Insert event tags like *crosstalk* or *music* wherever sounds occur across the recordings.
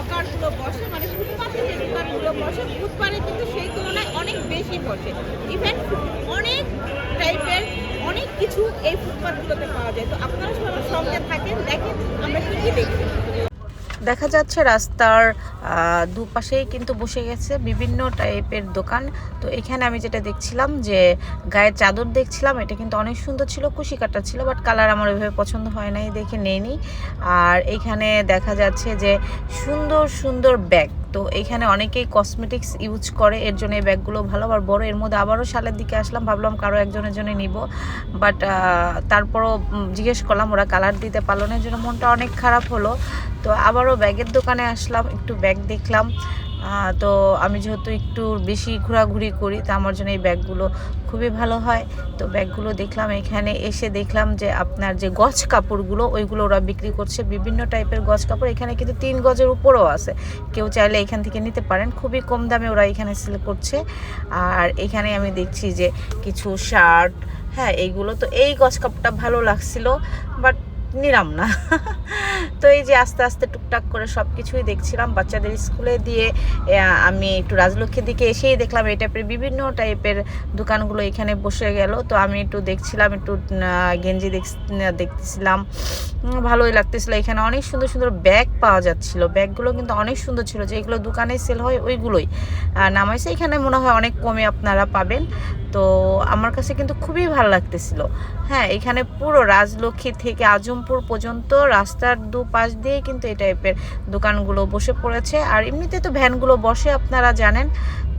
তুলনায় বসে মানে ফুটপাতে যে দোকানগুলো বসে বুধবারে কিন্তু সেই তুলনায় অনেক বেশি বসে। ইভেন অনেক টাইপের অনেক কিছু এই ফুটপাতগুলোতে পাওয়া যায়। তো আপনারা সবার সঙ্গে থাকেন, দেখেন, আমরা কী কি দেখি। দেখা যাচ্ছে রাস্তার দুপাশেই কিন্তু বসে গেছে বিভিন্ন টাইপের দোকান। তো এখানে আমি যেটা দেখছিলাম যে, গায়ের চাদর দেখছিলাম, এটা কিন্তু অনেক সুন্দর ছিল, কুশি কাটা ছিল বাট কালার আমার ওইভাবে পছন্দ হয় নাই, দেখে নেইনি। আর এখানে দেখা যাচ্ছে যে, সুন্দর সুন্দর ব্যাগ তো এখানে অনেকেই কসমেটিক্স ইউজ করে, এর জন্য এই ব্যাগগুলো ভালো। আর বড়, এর মধ্যে আবারও সালের দিকে আসলাম, ভাবলাম কারও একজনের জন্য নিব। বাট তারপরও জিজ্ঞেস করলাম ওরা কালার দিতে পারল না জন্য মনটা অনেক খারাপ হলো। তো আবারও ব্যাগের দোকানে আসলাম, একটু ব্যাগ দেখলাম। তো আমি যেহেতু একটু বেশি ঘোরাঘুরি করি, তো আমার জন্য এই ব্যাগগুলো খুবই ভালো হয়। তো ব্যাগগুলো দেখলাম, এখানে এসে দেখলাম যে আপনার যে গজ কাপড়গুলো, ওইগুলো ওরা বিক্রি করছে। বিভিন্ন টাইপের গজ কাপড়, এখানে কিন্তু তিন গজের উপরেও আছে। কেউ চাইলে এখান থেকে নিতে পারেন। খুবই কম দামে ওরা এখানে সেল করছে। আর এখানে আমি দেখছি যে কিছু শার্ট হ্যাঁ এইগুলো তো এই গজ কাপড়টা ভালো লাগছিল। বাট নিলাম না। *laughs* তো এই যে আস্তে আস্তে টুকটাক করে সব কিছুই দেখছিলাম। বাচ্চাদের স্কুলে দিয়ে আমি একটু রাজলক্ষ্মীর দিকে এসেই দেখলাম এই টাইপের বিভিন্ন টাইপের দোকানগুলো এখানে বসে গেল। তো আমি একটু দেখছিলাম, একটু গেঞ্জি দেখ- দেখতেছিলাম। ভালোই লাগতেছিল। এখানে অনেক সুন্দর সুন্দর ব্যাগ পাওয়া যাচ্ছিল। ব্যাগগুলো কিন্তু অনেক সুন্দর ছিল। যেগুলো দোকানে সেল হয় ওইগুলোই। নামাইছে এখানে মনে হয় অনেক কমে আপনারা পাবেন। তো আমার কাছে কিন্তু খুবই ভালো লাগতেছিল। হ্যাঁ এখানে পুরো রাজলক্ষ্মী থেকে আজমপুর পর্যন্ত রাস্তার দুপাশ দিয়ে কিন্তু এই টাইপের দোকানগুলো বসে পড়েছে। আর এমনিতে তো ভ্যানগুলো বসে, আপনারা জানেন।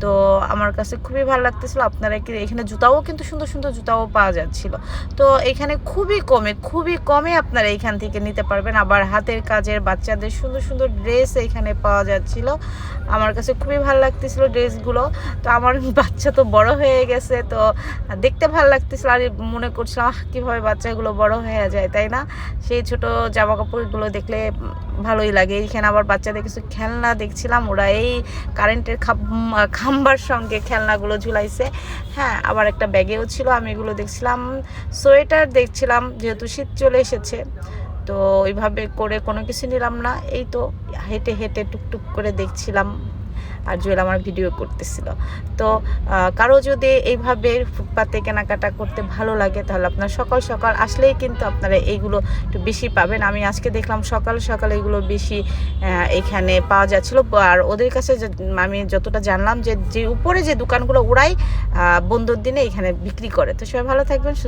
তো আমার কাছে খুবই ভালো লাগতেছিল। আপনারা কি এখানে জুতাও কিন্তু সুন্দর সুন্দর জুতাও পাওয়া যাচ্ছিল। তো এখানে খুবই কমে খুবই কমে আপনারা এখান থেকে নিতে পারবেন। আবার হাতের কাজের বাচ্চাদের সুন্দর সুন্দর ড্রেস এখানে পাওয়া যাচ্ছিল। আমার কাছে খুবই ভালো লাগতেছিল ড্রেসগুলো। তো আমার *laughs* বাচ্চা তো বড় হয়ে গেছে, তো দেখতে ভালো লাগতেছিল। আর মনে করছিলাম কীভাবে বাচ্চাগুলো বড় হয়ে যায়, তাই না? সেই ছোট জামা কাপড়গুলো দেখলে ভালোই লাগে। এইখানে আবার বাচ্চাদের কিছু খেলনা দেখছিলাম, ওরা এই কারেন্টের খাম্বার সঙ্গে খেলনাগুলো ঝুলাইছে। হ্যাঁ আবার একটা ব্যাগেও ছিল, আমি এগুলো দেখছিলাম। সোয়েটার দেখছিলাম, যেহেতু শীত চলে এসেছে, তো ওইভাবে করে কোনো কিছু নিলাম না। এই তো হেঁটে হেঁটে টুকটুক করে দেখছিলাম। আর জুয়েল আমার ভিডিও করতেছিল। তো কারও যদি এইভাবে ফুটপাতে কেনাকাটা করতে ভালো লাগে, তাহলে আপনার সকাল সকাল আসলেই কিন্তু আপনারা এইগুলো একটু বেশি পাবেন। আমি আজকে দেখলাম সকাল সকাল এগুলো বেশি এখানে পাওয়া যাচ্ছিল। আর ওদের কাছে আমি যতটা জানলাম যে যে উপরে যে দোকানগুলো ওরাই বন্ধুর দিনে এখানে বিক্রি করে। তো সবাই ভালো থাকবেন, সুস্থ